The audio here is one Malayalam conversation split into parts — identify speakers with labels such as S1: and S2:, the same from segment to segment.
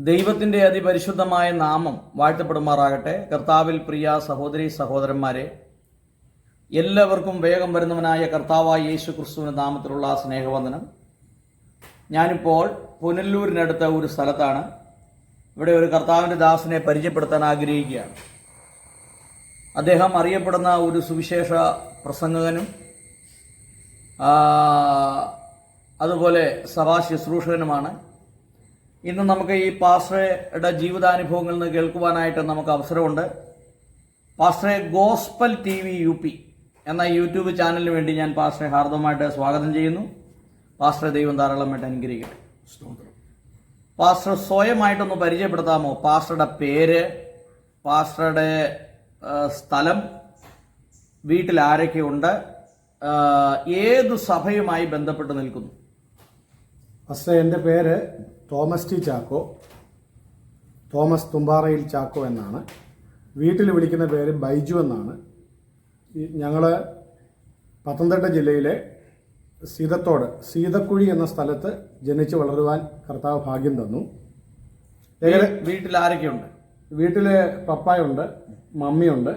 S1: ദൈവത്തിന്റെ അതിപരിശുദ്ധമായ നാമം വാഴ്ത്തപ്പെടുമാറാകട്ടെ. കർത്താവിൽ പ്രിയ സഹോദരി സഹോദരന്മാരെ എല്ലാവർക്കും വേഗം വരുന്നവനായ കർത്താവായ യേശു ക്രിസ്തുവിന്റെ നാമത്തിലുള്ള സ്നേഹവന്ദനം. ഞാനിപ്പോൾ പുനല്ലൂരിനടുത്ത ഒരു സ്ഥലത്താണ്. ഇവിടെ ഒരു കർത്താവിന്റെ ദാസനെ പരിചയപ്പെടുത്താൻ ആഗ്രഹിക്കുകയാണ്. അദ്ദേഹം അറിയപ്പെടുന്ന ഒരു സുവിശേഷ പ്രസംഗകനും അതുപോലെ സഭാ ശുശ്രൂഷകനുമാണ്. ഇന്ന് നമുക്ക് ഈ പാസ്റ്ററുടെ ജീവിതാനുഭവങ്ങളിൽ നിന്ന് കേൾക്കുവാനായിട്ട് നമുക്ക് അവസരമുണ്ട്. പാസ്റ്ററെ gospel T V U P എന്ന യൂട്യൂബ് ചാനലിന് വേണ്ടി ഞാൻ പാസ്റ്ററെ ഹാർദവമായിട്ട് സ്വാഗതം ചെയ്യുന്നു. പാസ്റ്ററെ ദൈവം ധാരാളമായിട്ട് അനുഗ്രഹിക്കട്ടെ. പാസ്റ്റർ സ്വയമായിട്ടൊന്ന് പരിചയപ്പെടുത്താമോ? പാസ്റ്ററുടെ പേര് പാസ്റ്ററുടെ സ്ഥലം വീട്ടിൽ ആരൊക്കെയുണ്ട് ഉണ്ട് ഏത് സഭയുമായി ബന്ധപ്പെട്ട് നിൽക്കുന്നു?
S2: ഫസ്റ്റ് എന്റെ പേര് തോമസ് ടി ചാക്കോ തോമസ് തുമ്പാറയിൽ ചാക്കോ എന്നാണ്. വീട്ടിൽ വിളിക്കുന്ന പേര് ബൈജു എന്നാണ്. ഞങ്ങൾ പത്തനംതിട്ട ജില്ലയിലെ സീതത്തോട് സീതക്കുഴി എന്ന സ്ഥലത്ത് ജനിച്ച് വളരുവാൻ കർത്താവ് ഭാഗ്യം തന്നു.
S1: വീട്ടിൽ ആരൊക്കെയുണ്ട്?
S2: വീട്ടിൽ പപ്പായുണ്ട് മമ്മിയുണ്ട്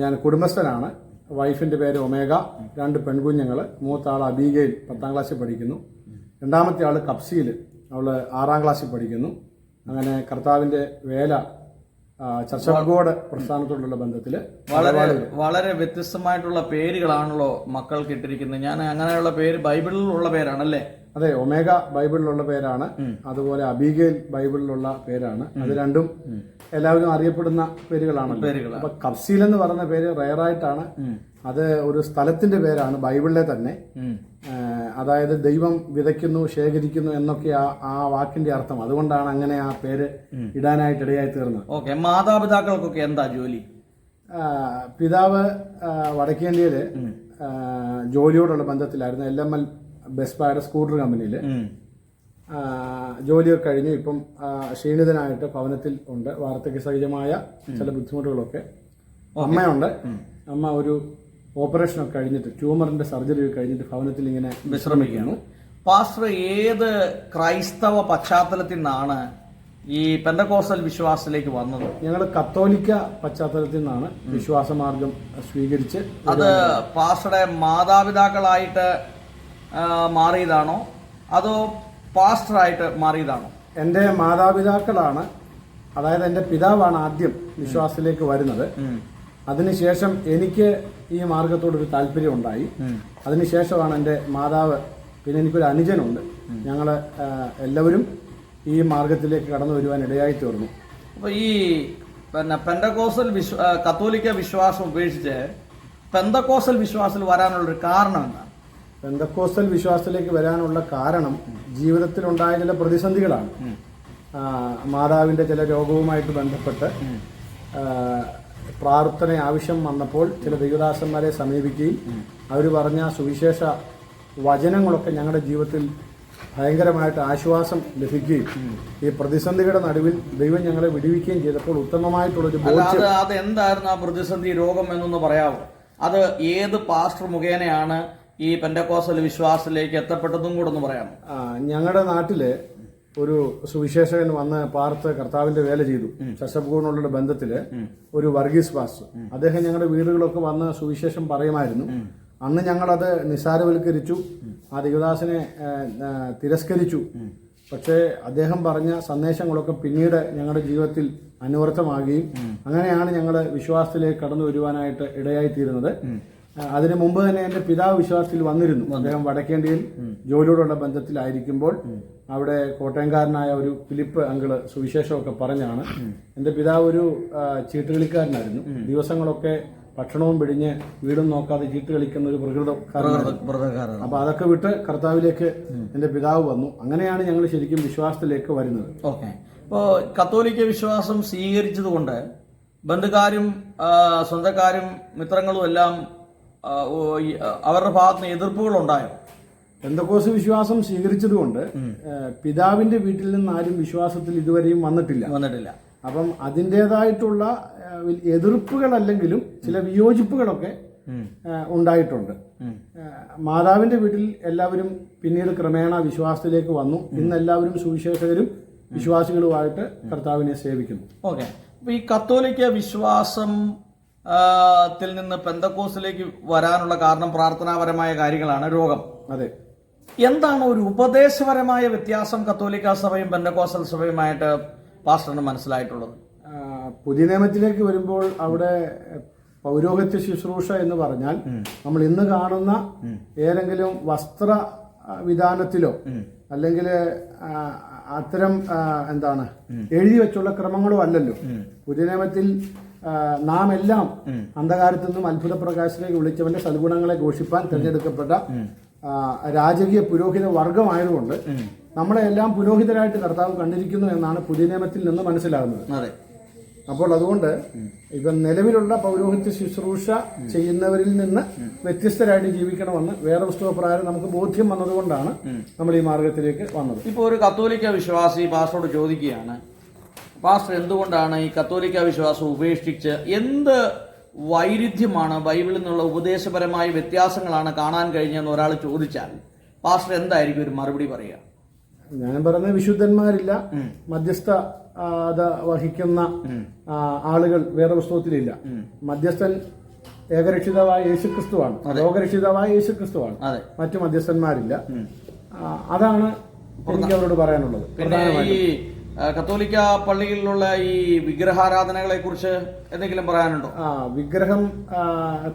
S2: ഞാൻ കുടുംബസ്ഥനാണ്. വൈഫിന്റെ പേര് ഒമേഗ രണ്ട് പെൺകുഞ്ഞുങ്ങൾ മൂത്ത ആൾ അബീഗയിൽ പത്താം ക്ലാസ്സിൽ പഠിക്കുന്നു. രണ്ടാമത്തെ ആൾ കപ്സിയിൽ അവൾ ആറാം ക്ലാസ്സിൽ പഠിക്കുന്നു. അങ്ങനെ കർത്താവിന്റെ വേല ആ, ചർച്ച് പ്രസ്ഥാനത്തോടുള്ള ബന്ധത്തിൽ
S1: വളരെ വളരെ വ്യത്യസ്തമായിട്ടുള്ള പേരുകളാണല്ലോ മക്കൾക്ക് ഇട്ടിരിക്കുന്നത്. ഞാൻ അങ്ങനെയുള്ള പേര് ബൈബിളിലുള്ള പേരാണല്ലേ?
S2: അതെ ഒമേഗ ബൈബിളിലുള്ള പേരാണ്. അതുപോലെ അബീഗയിൽ ബൈബിളിലുള്ള പേരാണ്. അത് രണ്ടും എല്ലാവരും അറിയപ്പെടുന്ന
S1: പേരുകളാണ്.
S2: അപ്പൊ കർസീൽ എന്ന് പറയുന്ന പേര് റയറായിട്ടാണ്. അത് ഒരു സ്ഥലത്തിന്റെ പേരാണ് ബൈബിളിലെ തന്നെ. അതായത് ദൈവം വിതയ്ക്കുന്നു ശേഖരിക്കുന്നു എന്നൊക്കെ ആ ആ വാക്കിന്റെ അർത്ഥം. അതുകൊണ്ടാണ് അങ്ങനെ ആ പേര് ഇടാനായിട്ട് ഇടയായി തീർന്നത്.
S1: ഓക്കെ മാതാപിതാക്കൾക്കൊക്കെ എന്താ ജോലി?
S2: പിതാവ് വടക്കേണ്ടിയിൽ ജോലിയോടുള്ള ബന്ധത്തിലായിരുന്നു. എൽ എം എൽ ബെസ്പായുടെ സ്കൂട്ടർ കമ്പനിയിൽ. ജോലിയൊക്കെ കഴിഞ്ഞ് ഇപ്പം ക്ഷീണിതനായിട്ട് ഭവനത്തിൽ ഉണ്ട്. വാർദ്ധക്യ സഹിതമായ ചില ബുദ്ധിമുട്ടുകളൊക്കെ അമ്മയുണ്ട്. അമ്മ ഒരു ഓപ്പറേഷനൊക്കെ കഴിഞ്ഞിട്ട് ട്യൂമറിന്റെ സർജറി ഒക്കെ കഴിഞ്ഞിട്ട് ഭവനത്തിൽ ഇങ്ങനെ
S1: വിശ്രമിക്കുകയാണ്. പാസ്റ്റർ ഏത് ക്രൈസ്തവ പശ്ചാത്തലത്തിൽ നിന്നാണ് ഈ പെന്തക്കോസൽ വിശ്വാസത്തിലേക്ക് വന്നത്?
S2: ഞങ്ങൾ കത്തോലിക്ക പശ്ചാത്തലത്തിൽ നിന്നാണ് വിശ്വാസമാർഗം സ്വീകരിച്ച്
S1: അത് പാസ്റ്ററുടെ മാതാപിതാക്കളായിട്ട് മാറിയതാണോ? അതോ പാസ്റ്ററായിട്ട് മാറിയതാണോ?
S2: എന്റെ മാതാപിതാക്കളാണ് അതായത് എന്റെ പിതാവാണ് ആദ്യം വിശ്വാസത്തിലേക്ക് വരുന്നത്. അതിനുശേഷം എനിക്ക് ഈ മാർഗത്തോടൊരു താല്പര്യം ഉണ്ടായി അതിനുശേഷമാണ് എന്റെ മാതാവ് പിന്നെ എനിക്കൊരു അനുജനുണ്ട്. ഞങ്ങൾ എല്ലാവരും ഈ മാർഗത്തിലേക്ക് കടന്നു വരുവാൻ ഇടയായി തീർന്നു.
S1: അപ്പൊ ഈ പിന്നെ പെന്തക്കോസൽ വിശ്വ കത്തോലിക്ക വിശ്വാസം ഉപേക്ഷിച്ച് പെന്തക്കോസൽ വിശ്വാസത്തിൽ വരാനുള്ളൊരു കാരണം എന്താ?
S2: പെന്തക്കോസൽ വിശ്വാസത്തിലേക്ക് വരാനുള്ള കാരണം ജീവിതത്തിലുണ്ടായ ചില പ്രതിസന്ധികളാണ്. മാതാവിന്റെ മാതാവിന്റെ ചില രോഗവുമായിട്ട് ബന്ധപ്പെട്ട് പ്രാർത്ഥന ആവശ്യം വന്നപ്പോൾ ചില ദൈവദാസന്മാരെ സമീപിക്കുകയും അവർ പറഞ്ഞ സുവിശേഷ വചനങ്ങളൊക്കെ ഞങ്ങളുടെ ജീവിതത്തിൽ ഭയങ്കരമായിട്ട് ആശ്വാസം ലഭിക്കുകയും ഈ പ്രതിസന്ധിയുടെ നടുവിൽ ദൈവം ഞങ്ങളെ വിടുവിക്കുകയും ചെയ്തപ്പോൾ ഉത്തമമായിട്ടുള്ളൊരു
S1: അത് എന്തായിരുന്നു ആ പ്രതിസന്ധി രോഗം എന്നൊന്ന് പറയാമോ അത് ഏത് പാസ്റ്റർ മുഖേനയാണ് ഈ പെൻഡക്കോസൽ വിശ്വാസത്തിലേക്ക് എത്തപ്പെട്ടതും കൂടെ ഒന്ന് പറയാമോ?
S2: ഞങ്ങളുടെ നാട്ടിൽ ഒരു സുവിശേഷകൻ വന്ന് പാർത്ത് കർത്താവിന്റെ വേല ചെയ്തു. ശശബ്ഗുണുള്ള ബന്ധത്തിൽ ഒരു വർഗീസ് പാസ് അദ്ദേഹം ഞങ്ങളുടെ വീടുകളൊക്കെ വന്ന് സുവിശേഷം പറയുമായിരുന്നു. അന്ന് ഞങ്ങളത് നിസാരവൽക്കരിച്ചു ആ ദേവദാസനെ തിരസ്കരിച്ചു. പക്ഷേ അദ്ദേഹം പറഞ്ഞ സന്ദേശങ്ങളൊക്കെ പിന്നീട് ഞങ്ങളുടെ ജീവിതത്തിൽ അനുവർത്തമാകുകയും അങ്ങനെയാണ് ഞങ്ങൾ വിശ്വാസത്തിലേക്ക് കടന്നു വരുവാനായിട്ട് ഇടയായി തീരുന്നത് അതിനു മുമ്പ് തന്നെ എന്റെ പിതാവ് വിശ്വാസത്തിൽ വന്നിരുന്നു. അദ്ദേഹം വടക്കേണ്ടിയിൽ ജോലിയോടുള്ള ബന്ധത്തിലായിരിക്കുമ്പോൾ അവിടെ കോട്ടയംകാരനായ ഒരു ഫിലിപ്പ് അങ്കിൾ സുവിശേഷമൊക്കെ പറഞ്ഞാണ്. എന്റെ പിതാവ് ഒരു ചീട്ട് ചീട്ടുകളിക്കാരനായിരുന്നു. ദിവസങ്ങളൊക്കെ ഭക്ഷണവും പിടിഞ്ഞ് വീടും നോക്കാതെ ചീട്ട് കളിക്കുന്ന ഒരു
S1: വ്രതക്കാരൻ
S2: അപ്പൊ അതൊക്കെ വിട്ട് കർത്താവിലേക്ക് എന്റെ പിതാവ് വന്നു. അങ്ങനെയാണ് ഞങ്ങൾ ശരിക്കും വിശ്വാസത്തിലേക്ക് വരുന്നത്.
S1: ഓക്കെ. ഇപ്പോൾ കത്തോലിക്ക വിശ്വാസം സ്വീകരിച്ചതുകൊണ്ട് ബന്ധുക്കാരും സ്വന്തക്കാരും മിത്രങ്ങളും എല്ലാം അവരുടെ ഭാഗത്ത് നിന്ന് എതിർപ്പുകൾ ഉണ്ടായോ
S2: പെന്തക്കോസ് വിശ്വാസം സ്വീകരിച്ചതുകൊണ്ട് പിതാവിന്റെ വീട്ടിൽ നിന്ന് ആരും വിശ്വാസത്തിൽ ഇതുവരെയും വന്നിട്ടില്ല.
S1: വന്നിട്ടില്ല.
S2: അപ്പം അതിന്റെതായിട്ടുള്ള എതിർപ്പുകളല്ലെങ്കിലും ചില വിയോജിപ്പുകളൊക്കെ ഉണ്ടായിട്ടുണ്ട്. മാതാവിന്റെ വീട്ടിൽ എല്ലാവരും പിന്നീട് ക്രമേണ വിശ്വാസത്തിലേക്ക് വന്നു. ഇന്ന് എല്ലാവരും സുവിശേഷകരും വിശ്വാസികളുമായിട്ട് കർത്താവിനെ സേവിക്കുന്നു.
S1: ഓക്കെ. ഈ കത്തോലിക്ക വിശ്വാസം ത്തിൽ നിന്ന് പെന്തക്കോസിലേക്ക് വരാനുള്ള കാരണം പ്രാർത്ഥനാപരമായ കാര്യങ്ങളാണ് രോഗം.
S2: അതെ.
S1: എന്താണ് ഒരു ഉപദേശപരമായ വ്യത്യാസം കത്തോലിക്ക സഭയും പെന്തക്കോസൽ സഭയുമായിട്ട് പാസ്റ്ററിന് മനസ്സിലായിട്ടുള്ളത്?
S2: പുതിയ നിയമത്തിലേക്ക് വരുമ്പോൾ അവിടെ പൗരോഹിത്യ ശുശ്രൂഷ എന്ന് പറഞ്ഞാൽ നമ്മൾ ഇന്ന് കാണുന്ന ഏതെങ്കിലും വസ്ത്ര വിധാനത്തിലോ അല്ലെങ്കിൽ അത്തരം എന്താണ് എഴുതി വെച്ചുള്ള ക്രമങ്ങളോ അല്ലല്ലോ. പുതിയ നിയമത്തിൽ നാം എല്ലാം അന്ധകാരത്തു നിന്നും അത്ഭുത പ്രകാശത്തിലേക്ക് വിളിച്ചവന്റെ സദ്ഗുണങ്ങളെ ഘോഷിപ്പാൻ തിരഞ്ഞെടുക്കപ്പെട്ട രാജകീയ പുരോഹിത വർഗമായതുകൊണ്ട് നമ്മളെ എല്ലാം പുരോഹിതരായിട്ട് കർത്താവ് കണ്ടിരിക്കുന്നു എന്നാണ് പുതിയ നിയമത്തിൽ നിന്ന് മനസ്സിലാകുന്നത്.
S1: അതെ.
S2: അപ്പോൾ അതുകൊണ്ട് ഇപ്പം നിലവിലുള്ള പൗരോഹിത്യ ശുശ്രൂഷ ചെയ്യുന്നവരിൽ നിന്ന് വ്യത്യസ്തരായിട്ട് ജീവിക്കണമെന്ന് വേറെ പുസ്തക പ്രകാരം നമുക്ക് ബോധ്യം വന്നതുകൊണ്ടാണ് നമ്മൾ ഈ മാർഗത്തിലേക്ക് വന്നത്.
S1: ഇപ്പോൾ ഒരു കത്തോലിക്ക വിശ്വാസി പാസ്റ്ററോട് ചോദിക്കുകയാണ് പാസ്റ്റർ എന്തുകൊണ്ടാണ് ഈ കത്തോലിക്ക വിശ്വാസം ഉപേക്ഷിച്ച് എന്ത് വൈരുദ്ധ്യമാണ് ബൈബിളിൽ നിന്നുള്ള ഉപദേശപരമായ വ്യത്യാസങ്ങളാണ് കാണാൻ കഴിഞ്ഞതെന്ന് ഒരാൾ ചോദിച്ചാൽ പാസ്റ്റർ എന്തായിരിക്കും ഒരു മറുപടി പറയുക?
S2: ഞാൻ പറഞ്ഞ വിശുദ്ധന്മാരില്ല മധ്യസ്ഥ വഹിക്കുന്ന ആളുകൾ വേറെ പുസ്തകത്തിലില്ല. മധ്യസ്ഥൻ ഏകരക്ഷിതാവായ യേശുക്രിസ്തുവാണ് ലോകരക്ഷിതാവായ യേശു
S1: ക്രിസ്തുവാണ്
S2: മറ്റു മധ്യസ്ഥന്മാരില്ല. അതാണ് എനിക്ക് അവരോട് പറയാനുള്ളത്
S1: ആ, കത്തോലിക്ക പള്ളിയിലുള്ള ഈ വിഗ്രഹാരാധനകളെ കുറിച്ച് എന്തെങ്കിലും പറയാനുണ്ടോ?
S2: ആ വിഗ്രഹം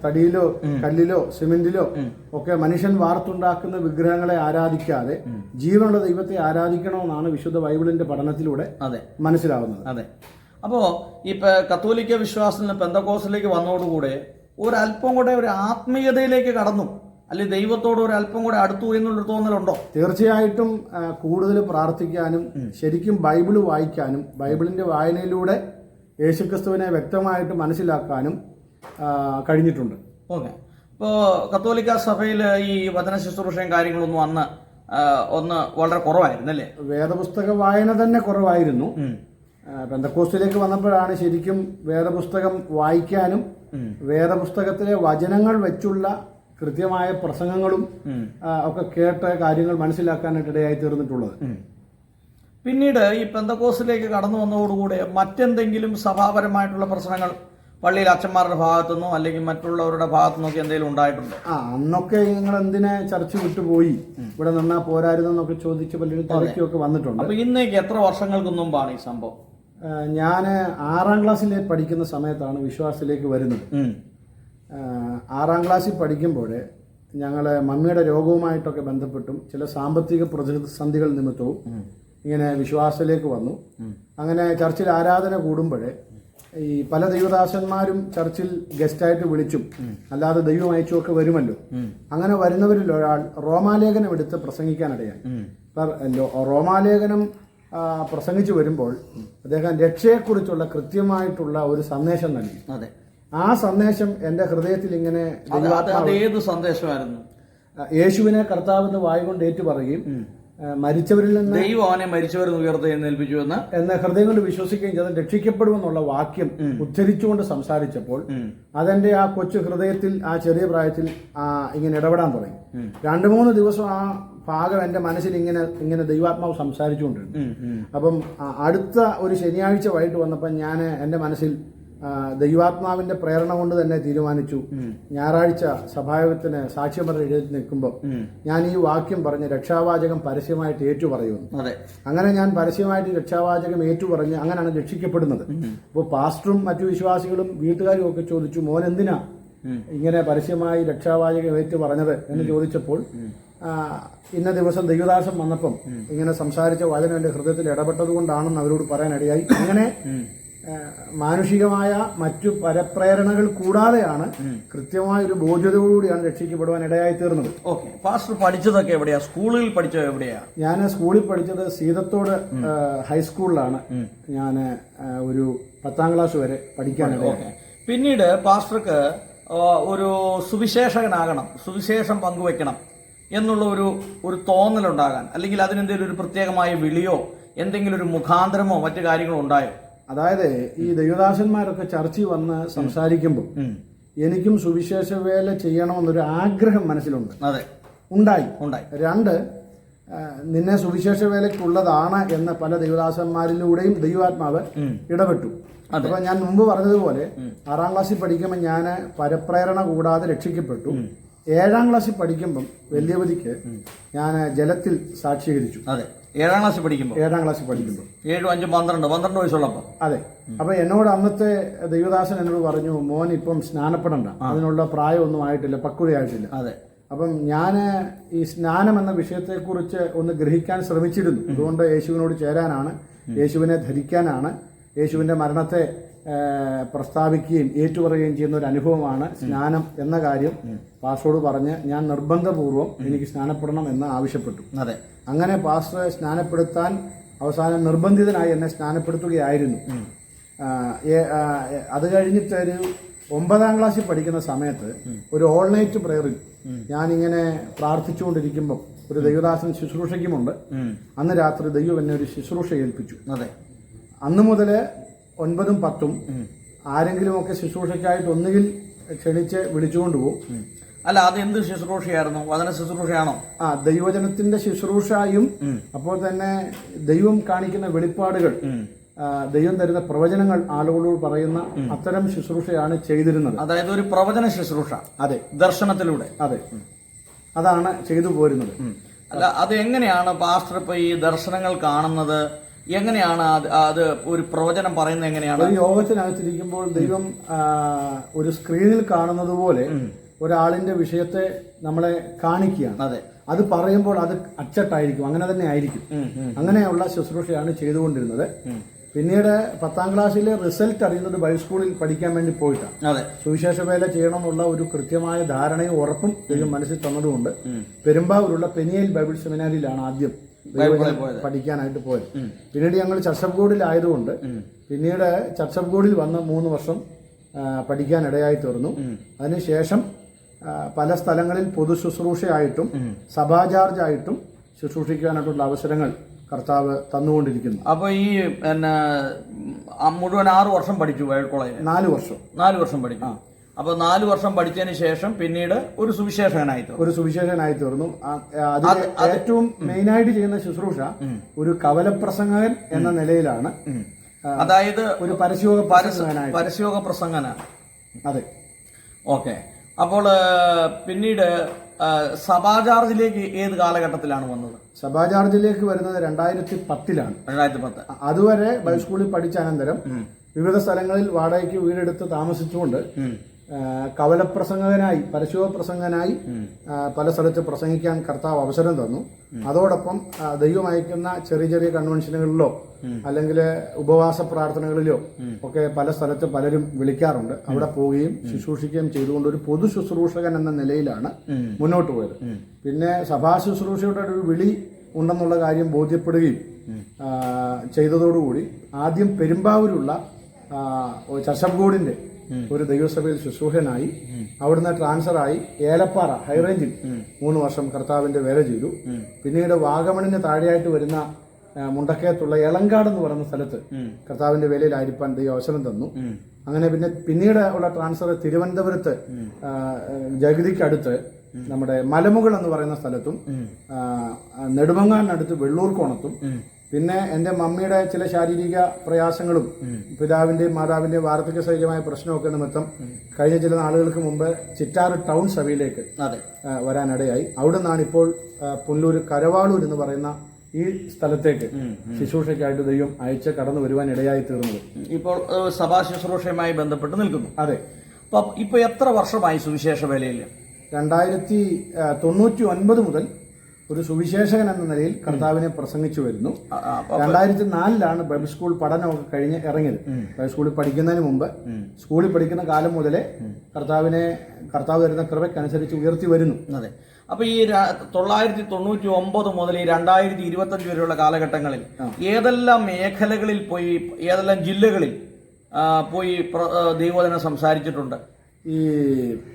S2: തടിയിലോ കല്ലിലോ സിമെന്റിലോ ഒക്കെ മനുഷ്യൻ വാർത്തുണ്ടാക്കുന്ന വിഗ്രഹങ്ങളെ ആരാധിക്കാതെ ജീവനുള്ള ദൈവത്തെ ആരാധിക്കണമെന്നാണ് വിശുദ്ധ ബൈബിളിന്റെ പഠനത്തിലൂടെ
S1: അതെ.
S2: മനസ്സിലാവുന്നത്.
S1: അതെ. അപ്പോ ഈ പ- കത്തോലിക്ക വിശ്വാസത്തിന് പെന്തക്കോസിലേക്ക് വന്നതോടുകൂടെ ഒരല്പം കൂടെ ഒരു ആത്മീയതയിലേക്ക് കടന്നു. അല്ലെങ്കിൽ ദൈവത്തോട് ഒരു അല്പം കൂടെ അടുത്തു എന്നുള്ളൊരു തോന്നലുണ്ടോ?
S2: തീർച്ചയായിട്ടും കൂടുതൽ പ്രാർത്ഥിക്കാനും ശരിക്കും ബൈബിൾ വായിക്കാനും ബൈബിളിന്റെ വായനയിലൂടെ യേശുക്രിസ്തുവിനെ വ്യക്തമായിട്ട് മനസ്സിലാക്കാനും കഴിഞ്ഞിട്ടുണ്ട്.
S1: ഓക്കെ. ഇപ്പോൾ കത്തോലിക്ക സഭയിൽ ഈ വചന ശുശ്രൂഷയും കാര്യങ്ങളൊന്നും അന്ന് ഒന്ന് വളരെ കുറവായിരുന്നു അല്ലേ
S2: വേദപുസ്തക വായന തന്നെ കുറവായിരുന്നു. പെന്തക്കോസ്റ്റിലേക്ക് വന്നപ്പോഴാണ് ശരിക്കും വേദപുസ്തകം വായിക്കാനും വേദപുസ്തകത്തിലെ വചനങ്ങൾ വെച്ചുള്ള കൃത്യമായ പ്രസംഗങ്ങളും ഒക്കെ കേട്ട കാര്യങ്ങൾ മനസ്സിലാക്കാനായിട്ട് ഇടയായി തീർന്നിട്ടുള്ളത്
S1: പിന്നീട് ഈ പെന്തക്കോസിലേക്ക് കടന്നു വന്നതോടുകൂടെ മറ്റെന്തെങ്കിലും സഭാപരമായിട്ടുള്ള പ്രശ്നങ്ങൾ പള്ളിയിൽ അച്ഛന്മാരുടെ ഭാഗത്തുനിന്നോ അല്ലെങ്കിൽ മറ്റുള്ളവരുടെ ഭാഗത്തുനിന്നൊക്കെ എന്തെങ്കിലും ഉണ്ടായിട്ടുണ്ടോ?
S2: ആ അന്നൊക്കെ നിങ്ങൾ എന്തിനെ ചർച്ച വിട്ടുപോയി ഇവിടെ നിന്നാ പോരായിരുന്നെന്നൊക്കെ ചോദിച്ച് പലരും തിരക്കിയൊക്കെ വന്നിട്ടുണ്ട്.
S1: അപ്പൊ ഇന്നേക്ക് എത്ര വർഷങ്ങൾക്ക് മുമ്പാണ് ഈ സംഭവം?
S2: ഞാൻ ആറാം ക്ലാസ്സിലേക്ക് പഠിക്കുന്ന സമയത്താണ് വിശ്വാസത്തിലേക്ക് വരുന്നത്. ആറാം ക്ലാസ്സിൽ പഠിക്കുമ്പോൾ ഞങ്ങൾ മമ്മിയുടെ രോഗവുമായിട്ടൊക്കെ ബന്ധപ്പെട്ടും ചില സാമ്പത്തിക പ്രതിസന്ധികൾ നിമിത്തവും ഇങ്ങനെ വിശ്വാസത്തിലേക്ക് വന്നു. അങ്ങനെ ചർച്ചിൽ ആരാധന കൂടുമ്പോൾ ഈ പല ദൈവദാസന്മാരും ചർച്ചിൽ ഗസ്റ്റായിട്ട് വിളിച്ചും അല്ലാതെ ദൈവം അയച്ചുമൊക്കെ വരുമല്ലോ. അങ്ങനെ വരുന്നവരിൽ ഒരാൾ റോമാലേഖനം എടുത്ത് പ്രസംഗിക്കാനിടയായി. റോമാലേഖനം പ്രസംഗിച്ചു വരുമ്പോൾ അദ്ദേഹം രക്ഷയെക്കുറിച്ചുള്ള കൃത്യമായിട്ടുള്ള ഒരു സന്ദേശം നൽകി.
S1: അതെ.
S2: ആ സന്ദേശം എന്റെ ഹൃദയത്തിൽ ഇങ്ങനെ
S1: ഏത് സന്ദേശമായിരുന്നു?
S2: യേശുവിനെ കർത്താവ് എന്ന് വായിക്കൊണ്ട് ഏറ്റു പറയുകയും മരിച്ചവരിൽ നിന്ന്
S1: ദൈവം അവനെ മരിച്ചവരെന്ന് ഉയർത്തെഴുന്നേൽപ്പിച്ചു എന്ന്?
S2: എന്ന ഹൃദയം കൊണ്ട് വിശ്വസിക്കുകയും ചെയ്ത്. രക്ഷിക്കപ്പെടുമെന്നുള്ള വാക്യം ഉദ്ധരിച്ചുകൊണ്ട് സംസാരിച്ചപ്പോൾ അതെന്റെ ആ കൊച്ചു ഹൃദയത്തിൽ ആ ചെറിയ പ്രായത്തിൽ ഇങ്ങനെ ഇടപെടാൻ തുടങ്ങി. രണ്ടു മൂന്ന് ദിവസം ആ ഭാഗം എന്റെ മനസ്സിൽ ഇങ്ങനെ ഇങ്ങനെ ദൈവാത്മാവ് സംസാരിച്ചുകൊണ്ടിരുന്നു. അപ്പം അടുത്ത ഒരു ശനിയാഴ്ച വൈകിട്ട് വന്നപ്പോൾ ഞാൻ എന്റെ മനസ്സിൽ ദൈവാത്മാവിന്റെ പ്രേരണ കൊണ്ട് തന്നെ തീരുമാനിച്ചു. ഞായറാഴ്ച സഭായോഗത്തിന് സാക്ഷ്യം പറഞ്ഞ് എഴുതി നിൽക്കുമ്പോൾ ഞാൻ ഈ വാക്യം പറഞ്ഞ് രക്ഷാവാചകം പരസ്യമായിട്ട് ഏറ്റു പറയുന്നു
S1: അതെ.
S2: അങ്ങനെ ഞാൻ പരസ്യമായിട്ട് രക്ഷാവാചകം ഏറ്റുപറഞ്ഞ് അങ്ങനെയാണ് രക്ഷിക്കപ്പെടുന്നത്. അപ്പോൾ പാസ്റ്ററും മറ്റു വിശ്വാസികളും വീട്ടുകാരും ഒക്കെ ചോദിച്ചു മോൻ എന്തിനാ ഇങ്ങനെ പരസ്യമായി രക്ഷാവാചകം ഏറ്റു പറഞ്ഞത് എന്ന് ചോദിച്ചപ്പോൾ ഇന്ന ദിവസം ദൈവദാസം വന്നപ്പം ഇങ്ങനെ സംസാരിച്ച വചനം എന്റെ ഹൃദയത്തിൽ ഇടപെട്ടത് കൊണ്ടാണെന്ന് അവരോട് പറയാനിടയായി. അങ്ങനെ മാനുഷികമായ മറ്റു പരപ്രേരണകൾ കൂടാതെയാണ് കൃത്യമായ ഒരു ബോധ്യതയോടുകൂടിയാണ് രക്ഷിക്കപ്പെടുവാൻ ഇടയായി തീർന്നത്
S1: ഓക്കെ പാസ്റ്റർ പഠിച്ചതൊക്കെ എവിടെയാ? സ്കൂളിൽ പഠിച്ചത് എവിടെയാ?
S2: ഞാൻ സ്കൂളിൽ പഠിച്ചത് സീതത്തോട് ഹൈസ്കൂളിലാണ്. ഞാൻ ഒരു പത്താം ക്ലാസ് വരെ പഠിക്കാനിടയായി
S1: ഓക്കെ പിന്നീട് പാസ്റ്റർക്ക് ഒരു സുവിശേഷകനാകണം സുവിശേഷം പങ്കുവെക്കണം എന്നുള്ള ഒരു ഒരു തോന്നലുണ്ടാകാൻ അല്ലെങ്കിൽ അതിനെന്തെങ്കിലും ഒരു പ്രത്യേകമായ വിളിയോ എന്തെങ്കിലും ഒരു മുഖാന്തരമോ മറ്റു കാര്യങ്ങളോ ഉണ്ടായോ?
S2: അതായത് ഈ ദൈവദാസന്മാരൊക്കെ ചർച്ചയിൽ വന്ന് സംസാരിക്കുമ്പോൾ എനിക്കും സുവിശേഷ വേല ചെയ്യണമെന്നൊരു ആഗ്രഹം മനസ്സിലുണ്ട്.
S1: അതെ.
S2: ഉണ്ടായി.
S1: ഉണ്ടായി.
S2: രണ്ട് നിന്നെ സുവിശേഷ വേലയ്ക്കുള്ളതാണ് എന്ന് പല ദൈവദാസന്മാരിലൂടെയും ദൈവാത്മാവ് ഇടപെട്ടു. അപ്പൊ ഞാൻ മുമ്പ് പറഞ്ഞതുപോലെ ആറാം ക്ലാസ്സിൽ പഠിക്കുമ്പോൾ ഞാൻ പരപ്രേരണ കൂടാതെ രക്ഷിക്കപ്പെട്ടു. ഏഴാം ക്ലാസ്സിൽ പഠിക്കുമ്പം വലിയവതിക്ക് ഞാൻ ജലത്തിൽ സാക്ഷീകരിച്ചു.
S1: അതെ. ഏഴാം ക്ലാസ് പഠിക്കുമ്പോൾ
S2: ഏഴാം ക്ലാസ് പഠിക്കുമ്പോൾ
S1: ഏഴും അഞ്ചും പന്ത്രണ്ട് പന്ത്രണ്ട് വയസ്സുള്ളപ്പോൾ
S2: അതെ. അപ്പൊ എന്നോട് അന്നത്തെ ദൈവദാസൻ എന്നോട് പറഞ്ഞു മോൻ ഇപ്പം സ്നാനപ്പെടണ്ട. അതിനുള്ള പ്രായമൊന്നും ആയിട്ടില്ല പക്വതയായിട്ടില്ല
S1: അതെ.
S2: അപ്പം ഞാൻ ഈ സ്നാനം എന്ന വിഷയത്തെക്കുറിച്ച് ഒന്ന് ഗ്രഹിക്കാൻ ശ്രമിച്ചിരുന്നു. അതുകൊണ്ട് യേശുവിനോട് ചേരാനാണ്. യേശുവിനെ ധരിക്കാനാണ്. യേശുവിന്റെ മരണത്തെ പ്രസ്താവിക്കുകയും ഏറ്റുപറയുകയും ചെയ്യുന്ന ഒരു അനുഭവമാണ് സ്നാനം എന്ന കാര്യം പാസ്റ്ററോട് പറഞ്ഞ് ഞാൻ നിർബന്ധപൂർവം എനിക്ക് സ്നാനപ്പെടണം എന്ന് ആവശ്യപ്പെട്ടു.
S1: അതെ.
S2: അങ്ങനെ പാസ്റ്ററെ സ്നാനപ്പെടുത്താൻ അവസാനം നിർബന്ധിതനായി എന്നെ സ്നാനപ്പെടുത്തുകയായിരുന്നു. അത് കഴിഞ്ഞിട്ട് ഒരു ഒമ്പതാം ക്ലാസ്സിൽ പഠിക്കുന്ന സമയത്ത് ഒരു ഓൾ നൈറ്റ് പ്രയറിൽ ഞാനിങ്ങനെ പ്രാർത്ഥിച്ചുകൊണ്ടിരിക്കുമ്പോൾ ഒരു ദൈവദാസൻ ശുശ്രൂഷയ്ക്കുമുണ്ട്. അന്ന് രാത്രി ദൈവം എന്നെ ഒരു ശുശ്രൂഷ ഏൽപ്പിച്ചു.
S1: അതെ.
S2: അന്ന് മുതൽ ഒൻപതും പത്തും ആരെങ്കിലുമൊക്കെ ശുശ്രൂഷയ്ക്കായിട്ട് ഒന്നുകിൽ ക്ഷണിച്ച് വിളിച്ചുകൊണ്ട് പോകും
S1: അല്ല അത് എന്ത് ശുശ്രൂഷയായിരുന്നു? വചന ശുശ്രൂഷയാണോ?
S2: ആ ദൈവജനത്തിന്റെ ശുശ്രൂഷയും അപ്പോൾ തന്നെ ദൈവം കാണിക്കുന്ന വെളിപ്പാടുകൾ ദൈവം തരുന്ന പ്രവചനങ്ങൾ ആളുകളോട് പറയുന്ന അത്തരം ശുശ്രൂഷയാണ് ചെയ്തിരുന്നത്.
S1: അതായത് ഒരു പ്രവചന ശുശ്രൂഷ
S2: അതെ.
S1: ദർശനത്തിലൂടെ.
S2: അതെ. അതാണ് ചെയ്തു പോരുന്നത്.
S1: അല്ല അത് എങ്ങനെയാണ് പാസ്റ്റർ ഇപ്പൊ ഈ ദർശനങ്ങൾ കാണുന്നത്? എങ്ങനെയാണ് അത് അത് ഒരു പ്രവചനം പറയുന്നത് എങ്ങനെയാണ്?
S2: ഒരു യോഗത്തിനകത്തിരിക്കുമ്പോൾ ദൈവം ഒരു സ്ക്രീനിൽ കാണുന്നത് പോലെ ഒരാളിന്റെ വിഷയത്തെ നമ്മളെ കാണിക്കുകയാണ്.
S1: അതെ.
S2: അത് പറയുമ്പോൾ അത് അച്ചട്ടായിരിക്കും. അങ്ങനെ തന്നെ ആയിരിക്കും. അങ്ങനെയുള്ള ശുശ്രൂഷയാണ് ചെയ്തുകൊണ്ടിരുന്നത്. പിന്നീട് പത്താം ക്ലാസ്സിലെ റിസൾട്ട് അറിയുന്നത് ബൈസ്കൂളിൽ സ്കൂളിൽ പഠിക്കാൻ വേണ്ടി പോയിട്ടാണ്.
S1: അതെ.
S2: സുവിശേഷ വേല ചെയ്യണമെന്നുള്ള ഒരു കൃത്യമായ ധാരണയും ഉറപ്പും ദൈവം മനസ്സിൽ തന്നതുകൊണ്ട് പെരുമ്പാവൂരുള്ള പെനിയൽ ബൈബിൾ സെമിനാരിയിലാണ് ആദ്യം പഠിക്കാനായിട്ട് പോയത്. പിന്നീട് ഞങ്ങൾ ചർച്ചപ്കോഡിലായതുകൊണ്ട് പിന്നീട് ചർച്ചബ്ഗോഡിൽ വന്ന് മൂന്ന് വർഷം പഠിക്കാനിടയായി പഠിക്കാൻ ഇടയായി തീർന്നു അതിനുശേഷം പല സ്ഥലങ്ങളിൽ പൊതു ശുശ്രൂഷയായിട്ടും സഭാചാർജായിട്ടും ശുശ്രൂഷിക്കാനായിട്ടുള്ള അവസരങ്ങൾ കർത്താവ് തന്നുകൊണ്ടിരിക്കുന്നു.
S1: അപ്പൊ ഈ പിന്നെ മുഴുവൻ ആറ് വർഷം പഠിച്ചു വയൽ കോളേജ്
S2: നാല് വർഷം.
S1: നാല് വർഷം പഠിച്ചു. അപ്പൊ നാല് വർഷം പഠിച്ചതിന് ശേഷം പിന്നീട് ഒരു സുവിശേഷകനായി തീർന്നു.
S2: ഒരു സുവിശേഷനായി തീർന്നു. ഏറ്റവും മെയിനായിട്ട് ചെയ്യുന്ന ശുശ്രൂഷ ഒരു കവലപ്രസംഗകൻ എന്ന നിലയിലാണ്.
S1: അതായത്
S2: ഒരു പരസ്യോഗ
S1: പരസ്യോഗ പ്രസംഗനാണ്.
S2: അതെ.
S1: ഓക്കെ. അപ്പോൾ പിന്നീട് സഭാചാർജിലേക്ക് ഏത് കാലഘട്ടത്തിലാണ് വന്നത്?
S2: സഭാചാർജിലേക്ക് വരുന്നത് രണ്ടായിരത്തി പത്തിലാണ്
S1: രണ്ടായിരത്തി പത്ത്
S2: അതുവരെ ബൈസ്കൂളിൽ സ്കൂളിൽ പഠിച്ച അനന്തരം വിവിധ സ്ഥലങ്ങളിൽ വാടകയ്ക്ക് വീടെടുത്ത് താമസിച്ചുകൊണ്ട് കവലപ്രസംഗകനായി പരശുവ പ്രസംഗനായി പല സ്ഥലത്ത് പ്രസംഗിക്കാൻ കർത്താവ് അവസരം തന്നു. അതോടൊപ്പം ദൈവം അയക്കുന്ന ചെറിയ ചെറിയ കൺവെൻഷനുകളിലോ അല്ലെങ്കിൽ ഉപവാസ പ്രാർത്ഥനകളിലോ ഒക്കെ പല സ്ഥലത്ത് പലരും വിളിക്കാറുണ്ട്. അവിടെ പോവുകയും ശുശ്രൂഷിക്കുകയും ചെയ്തുകൊണ്ട് ഒരു പൊതു ശുശ്രൂഷകൻ എന്ന നിലയിലാണ് മുന്നോട്ട് പോയത്. പിന്നെ സഭാ ശുശ്രൂഷയുടെ ഒരു വിളി ഉണ്ടെന്നുള്ള കാര്യം ബോധ്യപ്പെടുകയും ചെയ്തതോടുകൂടി ആദ്യം പെരുമ്പാവൂരുള്ള ആ, ഒരു ദൈവസഭയിൽ ശുശ്രൂഹനായി അവിടുന്ന് ട്രാൻസ്ഫറായി ഏലപ്പാറ ഹൈറേഞ്ചിൽ മൂന്ന് വർഷം കർത്താവിന്റെ വേല ചെയ്തു. പിന്നീട് വാഗമണിന് താഴെയായിട്ട് വരുന്ന മുണ്ടക്കയത്തുള്ള എളങ്കാട് എന്ന് പറയുന്ന സ്ഥലത്ത് കർത്താവിന്റെ വേലയിലായിരിക്കാൻ ദൈവം അവസരം തന്നു. അങ്ങനെ പിന്നെ പിന്നീട് ഉള്ള ട്രാൻസ്ഫർ തിരുവനന്തപുരത്ത് ജഗതിക്കടുത്ത് നമ്മുടെ മലമുകൾ എന്ന് പറയുന്ന സ്ഥലത്തും നെടുമങ്ങാടിനടുത്ത് വെള്ളൂർ വെള്ളൂർക്കോണത്തും പിന്നെ എന്റെ മമ്മിയുടെ ചില ശാരീരിക പ്രയാസങ്ങളും പിതാവിന്റെയും മാതാവിന്റെയും വാർദ്ധക്യ സഹിതമായ പ്രശ്നമൊക്കെ നിമിത്തം കഴിഞ്ഞ ചില നാളുകൾക്ക് മുമ്പ് ചിറ്റാറ് ടൗൺ സഭയിലേക്ക് വരാനിടയായി. അവിടെ നിന്നാണ് ഇപ്പോൾ പുല്ലൂർ കരവാളൂർ എന്ന് പറയുന്ന ഈ സ്ഥലത്തേക്ക് ശുശ്രൂഷയ്ക്കായിട്ട് ദൈവം അയച്ച് കടന്നു വരുവാൻ ഇടയായി തീർന്നത്.
S1: ഇപ്പോൾ സഭാ ശുശ്രൂഷയുമായി ബന്ധപ്പെട്ട് നിൽക്കുന്നു.
S2: അതെ.
S1: അപ്പൊ ഇപ്പൊ എത്ര വർഷമായി സുവിശേഷ വേലയിൽ
S2: രണ്ടായിരത്തി തൊണ്ണൂറ്റി ഒൻപത് മുതൽ ഒരു സുവിശേഷകൻ എന്ന നിലയിൽ കർത്താവിനെ പ്രസംഗിച്ചു വരുന്നു. രണ്ടായിരത്തി നാലിലാണ് ബൈബിൾ സ്കൂൾ പഠനമൊക്കെ കഴിഞ്ഞ് ഇറങ്ങിയത്. ബൈബിൾ സ്കൂളിൽ പഠിക്കുന്നതിന് മുമ്പ്. സ്കൂളിൽ പഠിക്കുന്ന കാലം മുതലേ കർത്താവിനെ കർത്താവ് തരുന്ന കൃപയ്ക്കനുസരിച്ച് ഉയർത്തി വരുന്നു.
S1: അതെ. അപ്പൊ ഈ തൊള്ളായിരത്തി തൊണ്ണൂറ്റി ഒമ്പത് മുതൽ ഈ രണ്ടായിരത്തി ഇരുപത്തി അഞ്ച് വരെയുള്ള കാലഘട്ടങ്ങളിൽ ഏതെല്ലാം മേഖലകളിൽ പോയി ഏതെല്ലാം ജില്ലകളിൽ പോയി ദൈവോധനം സംസാരിച്ചിട്ടുണ്ട്?
S2: ഈ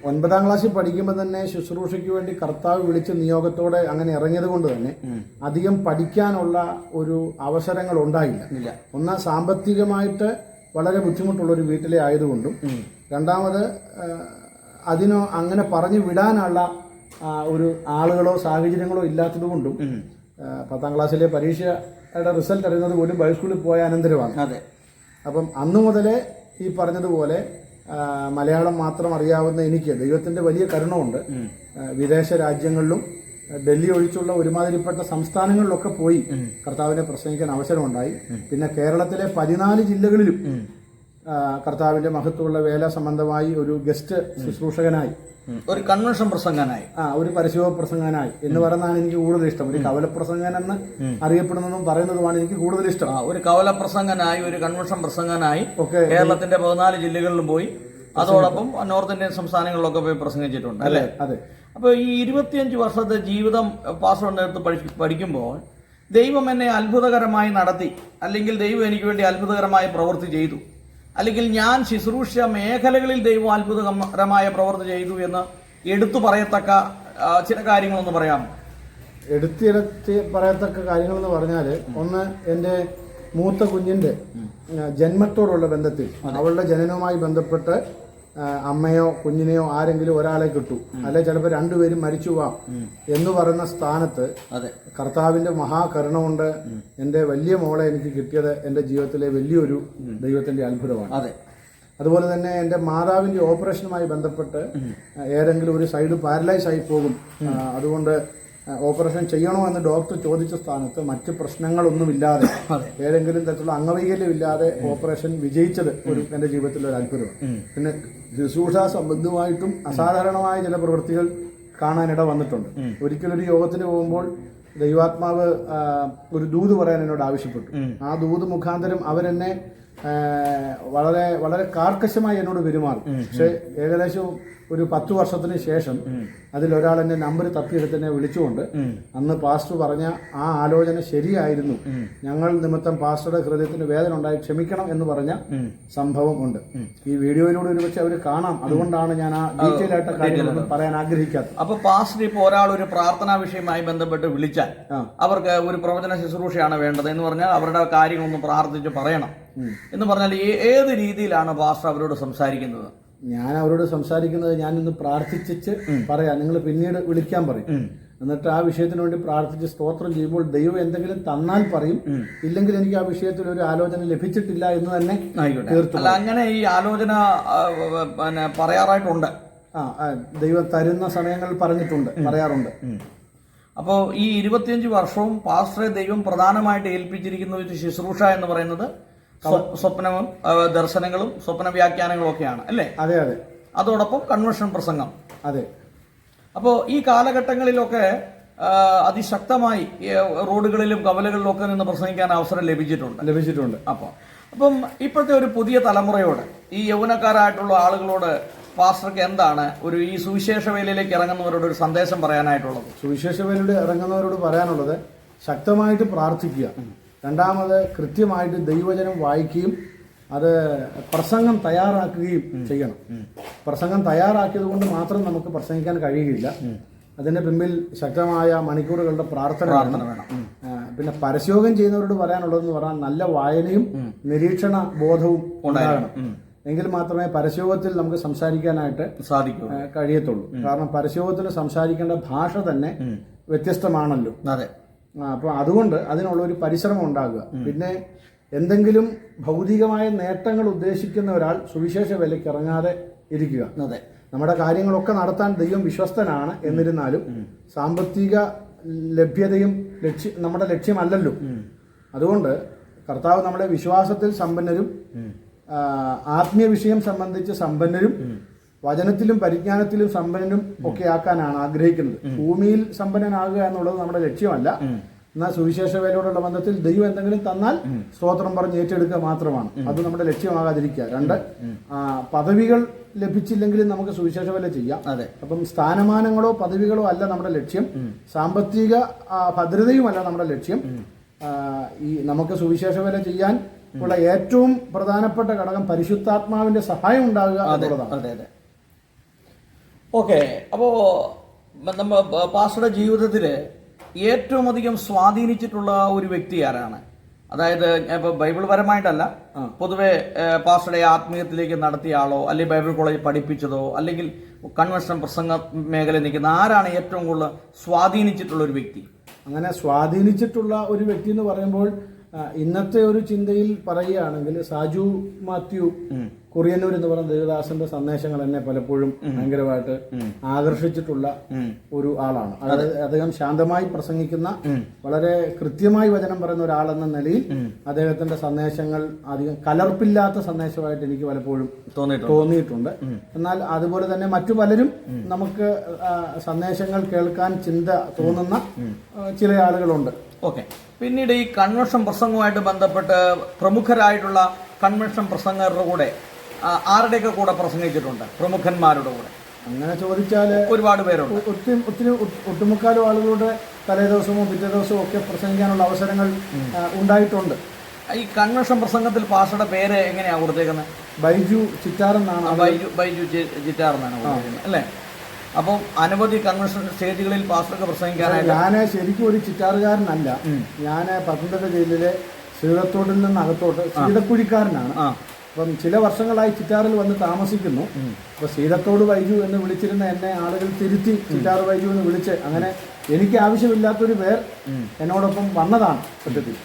S2: ഒൻപതാം ക്ലാസ്സിൽ പഠിക്കുമ്പോൾ തന്നെ ശുശ്രൂഷയ്ക്ക് വേണ്ടി കർത്താവ് വിളിച്ച നിയോഗത്തോടെ അങ്ങനെ ഇറങ്ങിയത് കൊണ്ട് തന്നെ അധികം പഠിക്കാനുള്ള ഒരു അവസരങ്ങൾ ഉണ്ടായില്ല. ഒന്ന് സാമ്പത്തികമായിട്ട് വളരെ ബുദ്ധിമുട്ടുള്ള ഒരു വീട്ടിലെ ആയതുകൊണ്ടും രണ്ടാമത് അതിനോ അങ്ങനെ പറഞ്ഞു വിടാനുള്ള ഒരു ആളുകളോ സാഹചര്യങ്ങളോ ഇല്ലാത്തതുകൊണ്ടും കൊണ്ടും പത്താം ക്ലാസ്സിലെ പരീക്ഷയുടെ റിസൾട്ട് അറിയുന്നത് പോലും ബൈസ്കൂളിൽ പോയ അനന്തരമാണ്.
S1: അതെ.
S2: അപ്പം അന്നു മുതലേ ഈ പറഞ്ഞതുപോലെ മലയാളം മാത്രം അറിയാവുന്ന എനിക്ക് ദൈവത്തിന്റെ വലിയ കരുണമുണ്ട് വിദേശ രാജ്യങ്ങളിലും ഡൽഹി ഒഴിച്ചുള്ള ഒരുമാതിരിപ്പെട്ട സംസ്ഥാനങ്ങളിലൊക്കെ പോയി കർത്താവിനെ പ്രസംഗിക്കാൻ അവസരമുണ്ടായി. പിന്നെ കേരളത്തിലെ പതിനാല് ജില്ലകളിലും കർത്താവിന്റെ മഹത്വമുള്ള വേല സംബന്ധമായി ഒരു ഗസ്റ്റ് ശുശ്രൂഷകനായി.
S1: ഒരു കൺവെൻഷൻ പ്രസംഗനായി.
S2: ആ ഒരു പരസ്യവ പ്രസംഗനായി. എന്ന് പറയുന്നതാണ് എനിക്ക് കൂടുതൽ ഇഷ്ടം. ഒരു കവല പ്രസംഗൻ എന്ന് അറിയപ്പെടുന്നതും പറയുന്നതുമാണ് എനിക്ക് കൂടുതൽ ഇഷ്ടം.
S1: ആ ഒരു കവല പ്രസംഗനായി ഒരു കൺവെൻഷൻ പ്രസംഗനായി
S2: ഒക്കെ
S1: കേരളത്തിന്റെ പതിനാല് ജില്ലകളിലും പോയി. അതോടൊപ്പം നോർത്ത് ഇന്ത്യൻ സംസ്ഥാനങ്ങളിലൊക്കെ പോയി പ്രസംഗിച്ചിട്ടുണ്ട് അല്ലേ?
S2: അതെ
S1: അപ്പോൾ ഈ ഇരുപത്തിയഞ്ച് വർഷത്തെ ജീവിതം പാസ്വേഡിന്റെ അടുത്ത് പഠി പഠിക്കുമ്പോൾ ദൈവം എന്നെ അത്ഭുതകരമായി നടത്തി അല്ലെങ്കിൽ ദൈവം എനിക്ക് വേണ്ടി അത്ഭുതകരമായി പ്രവൃത്തി ചെയ്തു. അല്ലെങ്കിൽ ഞാൻ ശുശ്രൂഷ മേഖലകളിൽ ദൈവം അത്ഭുതകരമായ പ്രവൃത്തി ചെയ്തു എന്ന് എടുത്തു പറയത്തക്ക ചില കാര്യങ്ങളൊന്ന് പറയാമോ?
S2: എടുത്തിടത്ത് പറയത്തക്ക കാര്യങ്ങളെന്ന് പറഞ്ഞാൽ ഒന്ന് എന്റെ മൂത്ത കുഞ്ഞിന്റെ ജന്മത്തോടുള്ള ബന്ധത്തിൽ അവളുടെ ജനനവുമായി ബന്ധപ്പെട്ട് അമ്മയോ കുഞ്ഞിനെയോ ആരെങ്കിലും ഒരാളെ കിട്ടു. അല്ലെ ചിലപ്പോൾ രണ്ടുപേരും മരിച്ചു പോവാം. എന്ന് പറയുന്ന സ്ഥാനത്ത് കർത്താവിന്റെ മഹാകരുണ കൊണ്ട് എന്റെ വലിയ മോളെ എനിക്ക് കിട്ടിയത് എന്റെ ജീവിതത്തിലെ വലിയൊരു ദൈവത്തിന്റെ അത്ഭുതമാണ്.
S1: അതെ.
S2: അതുപോലെ തന്നെ എന്റെ മാതാവിന്റെ ഓപ്പറേഷനുമായി ബന്ധപ്പെട്ട് ഏതെങ്കിലും ഒരു സൈഡ് പാരലൈസ് ആയി പോകും അതുകൊണ്ട് ഓപ്പറേഷൻ ചെയ്യണോ എന്ന് ഡോക്ടർ ചോദിച്ച സ്ഥാനത്ത് മറ്റ് പ്രശ്നങ്ങളൊന്നുമില്ലാതെ. ഏതെങ്കിലും തരത്തിലുള്ള അംഗവൈകല്യമില്ലാതെ ഓപ്പറേഷൻ വിജയിച്ചത് ഒരു എന്റെ ജീവിതത്തിലെ ഒരു അത്ഭുതമാണ് പിന്നെ ശുശ്രൂഷ സംബന്ധമായിട്ടും അസാധാരണമായ ചില പ്രവൃത്തികൾ കാണാനിട വന്നിട്ടുണ്ട്. ഒരിക്കലൊരു യോഗത്തിന് പോകുമ്പോൾ ദൈവാത്മാവ് ഒരു ദൂത് പറയാൻ എന്നോട് ആവശ്യപ്പെട്ടു. ആ ദൂത് മുഖാന്തരം അവരെന്നെ വളരെ വളരെ കാർക്കശമായി എന്നോട് പെരുമാറി. പക്ഷെ ഏകദേശം ഒരു പത്ത് വർഷത്തിന് ശേഷം അതിലൊരാൾ എന്നെ നമ്പർ തപ്പിയെടുത്ത് എന്നെ വിളിച്ചുകൊണ്ട് അന്ന് പാസ്റ്റർ പറഞ്ഞ ആ ആലോചന ശരിയായിരുന്നു. ഞങ്ങൾ നിമിത്തം പാസ്റ്ററുടെ ഹൃദയത്തിന് വേദന ഉണ്ടായി ക്ഷമിക്കണം എന്ന് പറഞ്ഞ സംഭവം ഉണ്ട്. ഈ വീഡിയോയിലൂടെ ഒരുപക്ഷെ അവർ കാണാം. അതുകൊണ്ടാണ് ഞാൻ ആ ഡീറ്റെയിൽ ആയിട്ട് കാര്യങ്ങളൊന്നും പറയാൻ ആഗ്രഹിക്കാത്തത്.
S1: അപ്പൊ പാസ്റ്റർ ഇപ്പോൾ ഒരാൾ ഒരു പ്രാർത്ഥനാ വിഷയമായി ബന്ധപ്പെട്ട് വിളിച്ചാൽ അവർക്ക് ഒരു പ്രവചന ശുശ്രൂഷയാണ് വേണ്ടത് എന്ന് പറഞ്ഞാൽ അവരുടെ കാര്യങ്ങളൊന്നും പ്രാർത്ഥിച്ച് പറയണം എന്ന് പറഞ്ഞാൽ ഏത് രീതിയിലാണ് പാസ്റ്റർ അവരോട് സംസാരിക്കുന്നത്?
S2: ഞാൻ അവരോട് സംസാരിക്കുന്നത് ഞാൻ ഇന്ന് പ്രാർത്ഥിച്ചിട്ട് പറയാം. നിങ്ങൾ പിന്നീട് വിളിക്കാൻ പറയും. എന്നിട്ട് ആ വിഷയത്തിന് വേണ്ടി പ്രാർത്ഥിച്ച് സ്തോത്രം ചെയ്യുമ്പോൾ ദൈവം എന്തെങ്കിലും തന്നാൽ പറയും. ഇല്ലെങ്കിൽ എനിക്ക് ആ വിഷയത്തിൽ ഒരു ആലോചന ലഭിച്ചിട്ടില്ല എന്ന് തന്നെ തീർത്തു
S1: അങ്ങനെ ഈ ആലോചന പിന്നെ പറയാറായിട്ടുണ്ട്.
S2: ആ ദൈവം തരുന്ന സമയങ്ങൾ പറഞ്ഞിട്ടുണ്ട് പറയാറുണ്ട്.
S1: അപ്പോൾ ഈ ഇരുപത്തിയഞ്ച് വർഷവും പാസ്റ്ററെ ദൈവം പ്രധാനമായിട്ട് ഏൽപ്പിച്ചിരിക്കുന്ന ഒരു ശുശ്രൂഷ എന്ന് പറയുന്നത് സ്വപ്നവും ദർശനങ്ങളും സ്വപ്ന വ്യാഖ്യാനങ്ങളും ഒക്കെയാണ് അല്ലേ?
S2: അതെ അതെ.
S1: അതോടൊപ്പം കൺവെൻഷൻ പ്രസംഗം.
S2: അതെ.
S1: അപ്പോൾ ഈ കാലഘട്ടങ്ങളിലൊക്കെ അതിശക്തമായി റോഡുകളിലും കവലകളിലും ഒക്കെ നിന്ന് പ്രസംഗിക്കാൻ അവസരം ലഭിച്ചിട്ടുണ്ട്.
S2: ലഭിച്ചിട്ടുണ്ട്.
S1: അപ്പോൾ അപ്പം ഇപ്പോഴത്തെ ഒരു പുതിയ തലമുറയോട് ഈ യൗവനക്കാരായിട്ടുള്ള ആളുകളോട് പാസ്റ്റർക്ക് എന്താണ് ഒരു ഈ സുവിശേഷ വേലയിലേക്ക് ഇറങ്ങുന്നവരോട് ഒരു സന്ദേശം പറയാനായിട്ടുള്ളത്?
S2: സുവിശേഷ വേലയുടെ ഇറങ്ങുന്നവരോട് പറയാനുള്ളത് ശക്തമായിട്ട് പ്രാർത്ഥിക്കുക. രണ്ടാമത് കൃത്യമായിട്ട് ദൈവജനം വായിക്കുകയും അത് പ്രസംഗം തയ്യാറാക്കുകയും ചെയ്യണം. പ്രസംഗം തയ്യാറാക്കിയത് കൊണ്ട് മാത്രം നമുക്ക് പ്രസംഗിക്കാൻ കഴിയുകയില്ല. അതിന്റെ പിമ്പിൽ ശക്തമായ മണിക്കൂറുകളുടെ പ്രാർത്ഥന വേണം. പിന്നെ പരസ്യോഗം ചെയ്യുന്നവരോട് പറയാനുള്ളതെന്ന് പറഞ്ഞാൽ നല്ല വായനയും നിരീക്ഷണ ബോധവും ഉണ്ടാകണം. എങ്കിൽ മാത്രമേ പരസ്യോഗത്തിൽ നമുക്ക് സംസാരിക്കാനായിട്ട്
S1: സാധിക്കൂ.
S2: കഴിയത്തുള്ളൂ. കാരണം പരസ്യോഗത്തിൽ സംസാരിക്കേണ്ട ഭാഷ തന്നെ വ്യത്യസ്തമാണല്ലോ.
S1: അതെ.
S2: അപ്പോൾ അതുകൊണ്ട് അതിനുള്ള ഒരു പരിശ്രമം ഉണ്ടാകുക. പിന്നെ എന്തെങ്കിലും ഭൗതികമായ നേട്ടങ്ങൾ ഉദ്ദേശിക്കുന്ന ഒരാൾ സുവിശേഷ വിലയ്ക്ക് ഇറങ്ങാതെ ഇരിക്കുക.
S1: അതെ.
S2: നമ്മുടെ കാര്യങ്ങളൊക്കെ നടത്താൻ ദൈവം വിശ്വസ്തനാണ് എന്നിരുന്നാലും സാമ്പത്തിക ലഭ്യതയും ലക്ഷ്യ നമ്മുടെ ലക്ഷ്യമല്ലല്ലോ. അതുകൊണ്ട് കർത്താവ് നമ്മുടെ വിശ്വാസത്തിൽ സമ്പന്നരും ആത്മീയ വിഷയം സംബന്ധിച്ച് സമ്പന്നരും വചനത്തിലും പരിജ്ഞാനത്തിലും സമ്പന്നനും ഒക്കെ ആക്കാനാണ് ആഗ്രഹിക്കുന്നത്. ഭൂമിയിൽ സമ്പന്നനാകുക എന്നുള്ളത് നമ്മുടെ ലക്ഷ്യമല്ല. എന്നാൽ സുവിശേഷ വേലയോടുള്ള ബന്ധത്തിൽ ദൈവം എന്തെങ്കിലും തന്നാൽ സ്തോത്രം പറഞ്ഞ് ഏറ്റെടുക്കുക മാത്രമാണ്. അത് നമ്മുടെ ലക്ഷ്യമാകാതിരിക്കുക. രണ്ട് പദവികൾ ലഭിച്ചില്ലെങ്കിലും നമുക്ക് സുവിശേഷ വേല ചെയ്യാം.
S1: അതെ.
S2: അപ്പം സ്ഥാനമാനങ്ങളോ പദവികളോ അല്ല നമ്മുടെ ലക്ഷ്യം. സാമ്പത്തിക ഭദ്രതയുമല്ല നമ്മുടെ ലക്ഷ്യം. ഈ നമുക്ക് സുവിശേഷ വേല ചെയ്യാൻ ഉള്ള ഏറ്റവും പ്രധാനപ്പെട്ട ഘടകം പരിശുദ്ധാത്മാവിന്റെ സഹായം ഉണ്ടാകുക എന്നുള്ളതാണ്.
S1: അതെ അതെ. ഓക്കെ അപ്പോൾ നമ്മ പാസ്റ്ററുടെ ജീവിതത്തിൽ ഏറ്റവും അധികം സ്വാധീനിച്ചിട്ടുള്ള ഒരു വ്യക്തി ആരാണ്? അതായത് ഇപ്പോൾ ബൈബിൾ പരമായിട്ടല്ല പൊതുവെ പാസ്റ്ററുടെ ആത്മീയത്തിലേക്ക് നടത്തിയ ആളോ അല്ലെങ്കിൽ ബൈബിൾ കോളേജ് പഠിപ്പിച്ചതോ അല്ലെങ്കിൽ കൺവെൻഷൻ പ്രസംഗ മേഖലയിൽ നിൽക്കുന്ന ആരാണ് ഏറ്റവും കൂടുതൽ സ്വാധീനിച്ചിട്ടുള്ള ഒരു വ്യക്തി?
S2: അങ്ങനെ സ്വാധീനിച്ചിട്ടുള്ള ഒരു വ്യക്തി എന്ന് പറയുമ്പോൾ ഇന്നത്തെ ഒരു ചിന്തയിൽ പറയുകയാണെങ്കിൽ സാജു മാത്യു കുറിയന്നൂർ എന്ന് പറയുന്ന ദേവദാസന്റെ സന്ദേശങ്ങൾ എന്നെ പലപ്പോഴും ഭയങ്കരമായിട്ട് ആകർഷിച്ചിട്ടുള്ള ഒരു ആളാണ്. അദ്ദേഹം ശാന്തമായി പ്രസംഗിക്കുന്ന വളരെ കൃത്യമായി വചനം പറയുന്ന ഒരാളെന്ന നിലയിൽ അദ്ദേഹത്തിന്റെ സന്ദേശങ്ങൾ അധികം കലർപ്പില്ലാത്ത സന്ദേശമായിട്ട് എനിക്ക് പലപ്പോഴും
S1: തോന്നിയിട്ടുണ്ട്.
S2: എന്നാൽ അതുപോലെ തന്നെ മറ്റു പലരും നമുക്ക് സന്ദേശങ്ങൾ കേൾക്കാൻ ചിന്ത തോന്നുന്ന ചില ആളുകളുണ്ട്.
S1: ഓക്കെ. പിന്നീട് ഈ കൺവെൻഷൻ പ്രസംഗവുമായിട്ട് ബന്ധപ്പെട്ട് പ്രമുഖരായിട്ടുള്ള കൺവെൻഷൻ പ്രസംഗരുടെ കൂടെ ആരുടെയൊക്കെ കൂടെ പ്രസംഗിച്ചിട്ടുണ്ട്? പ്രമുഖന്മാരുടെ കൂടെ.
S2: അങ്ങനെ ചോദിച്ചാൽ
S1: ഒരുപാട് പേരുണ്ട്.
S2: ഒത്തിരി ഒത്തിരി ഒട്ടുമുക്കാലും ആളുകളുടെ തലേ ദിവസമോ പിറ്റേ ദിവസമോ ഒക്കെ പ്രസംഗിക്കാനുള്ള അവസരങ്ങൾ ഉണ്ടായിട്ടുണ്ട്.
S1: ഈ കൺവെൻഷൻ പ്രസംഗത്തിൽ പാസയുടെ പേര് എങ്ങനെയാണ് കൊടുത്തേക്കുന്നത്
S2: ബൈജു ചിറ്റാർ എന്നാണ്
S1: ബൈജു ബൈജു ചിറ്റാർ എന്നാണ് കൊടുത്തേക്കുന്നത് അല്ലേ? അപ്പം അനവധി കൺവെൻഷൻ സ്റ്റേജുകളിൽ പാസ്റ്റർക്ക് പ്രസംഗിക്കാനായി
S2: ഞാൻ ശരിക്കും ഒരു ചിറ്റാറുകാരനല്ല. ഞാൻ പത്തനംതിട്ട ജില്ലയിലെ സീതത്തോട്ടിൽ നിന്ന് അകത്തോട്ട് സീതക്കുഴിക്കാരനാണ്
S1: ആ.
S2: അപ്പം ചില വർഷങ്ങളായി ചിറ്റാറിൽ വന്ന് താമസിക്കുന്നു. അപ്പൊ സീതത്തോട് വൈജു എന്ന് വിളിച്ചിരുന്ന എന്നെ ആളുകൾ തിരുത്തി ചിറ്റാറ് വൈജു എന്ന് വിളിച്ച് അങ്ങനെ എനിക്ക് ആവശ്യമില്ലാത്തൊരു പേർ എന്നോടൊപ്പം വന്നതാണ് സത്യത്തിൽ.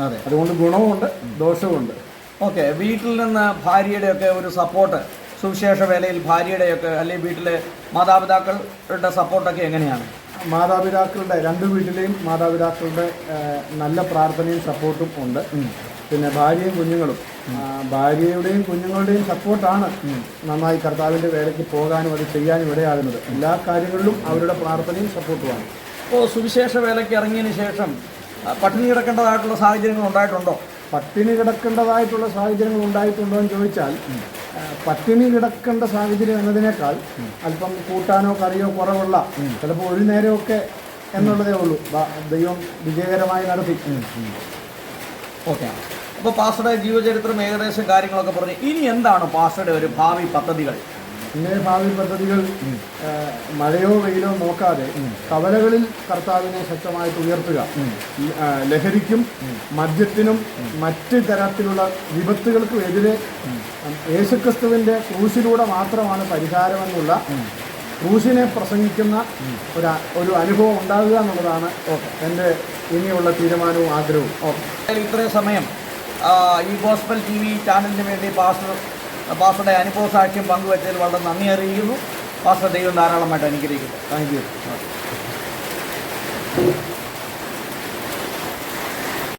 S1: അതെ.
S2: അതുകൊണ്ട് ഗുണവുമുണ്ട് ദോഷവുമുണ്ട്.
S1: ഓക്കെ വീട്ടിൽ നിന്ന് ഭാര്യയുടെയൊക്കെ ഒരു സപ്പോർട്ട് സുവിശേഷ വേലയിൽ ഭാര്യയുടെയൊക്കെ അല്ലെങ്കിൽ വീട്ടിലെ മാതാപിതാക്കളുടെ സപ്പോർട്ടൊക്കെ എങ്ങനെയാണ്?
S2: മാതാപിതാക്കളുടെ രണ്ട് വീട്ടിലെയും മാതാപിതാക്കളുടെ നല്ല പ്രാർത്ഥനയും സപ്പോർട്ടും ഉണ്ട്. പിന്നെ ഭാര്യയും കുഞ്ഞുങ്ങളും. ഭാര്യയുടെയും കുഞ്ഞുങ്ങളുടെയും സപ്പോർട്ടാണ് നന്നായി കർത്താവിന്റെ വേലയ്ക്ക് പോകാനും അത് ചെയ്യാനും ഇടയാകുന്നത്. എല്ലാ കാര്യങ്ങളിലും അവരുടെ പ്രാർത്ഥനയും സപ്പോർട്ടുമാണ്.
S1: ഇപ്പോൾ സുവിശേഷ വേലയ്ക്ക് ഇറങ്ങിയതിന് ശേഷം പട്ടിണി കിടക്കേണ്ടതായിട്ടുള്ള സാഹചര്യങ്ങൾ ഉണ്ടായിട്ടുണ്ടോ?
S2: പട്ടിണി കിടക്കേണ്ടതായിട്ടുള്ള സാഹചര്യങ്ങൾ ഉണ്ടായിട്ടുണ്ടോ എന്ന് ചോദിച്ചാൽ പട്ടിണി കിടക്കേണ്ട സാഹചര്യം എന്നതിനേക്കാൾ അല്പം കൂട്ടാനോ കറിയോ കുറവുള്ള ചിലപ്പോൾ ഒരു നേരമൊക്കെ എന്നുള്ളതേ ഉള്ളൂ. ദൈവം വിജയകരമായി നടത്തി.
S1: ഓക്കെ. അപ്പോൾ പാസ്റ്ററുടെ ജീവചരിത്രം ഏകദേശം കാര്യങ്ങളൊക്കെ പറഞ്ഞു. ഇനി എന്താണ് പാസ്റ്ററുടെ ഒരു ഭാവി പദ്ധതികൾ?
S2: ഇങ്ങനെ ഭാവി പദ്ധതികൾ മഴയോ വെയിലോ നോക്കാതെ കവലകളിൽ കർത്താവിനെ ശക്തമായിട്ട് ഉയർത്തുക. ലഹരിക്കും മദ്യത്തിനും മറ്റ് തരത്തിലുള്ള വിപത്തുകൾക്കും എതിരെ യേശുക്രിസ്തുവിന്റെ ക്രൂശിലൂടെ മാത്രമാണ് പരിഹാരമെന്നുള്ള ക്രൂശിനെ പ്രസംഗിക്കുന്ന ഒരു ഒരു അനുഭവം ഉണ്ടാകുക എന്നുള്ളതാണ് എന്റെ ഇനിയുള്ള തീരുമാനവും ആഗ്രഹവും.
S1: ഓക്കെ ഇത്രയും സമയം ഈ ഗോസ്ബൽ ടി വി ചാനലിന് വേണ്ടി പാസ്റ്റർ പാസ്റ്ററുടെ അനുഭവ സാക്ഷ്യം പങ്കുവച്ചതിൽ വളരെ നന്ദി അറിയിക്കുന്നു. പാസ്റ്റർ ദൈവം ധാരാളമായിട്ട് അനുഗ്രഹിക്കുന്നു
S2: താങ്ക് യു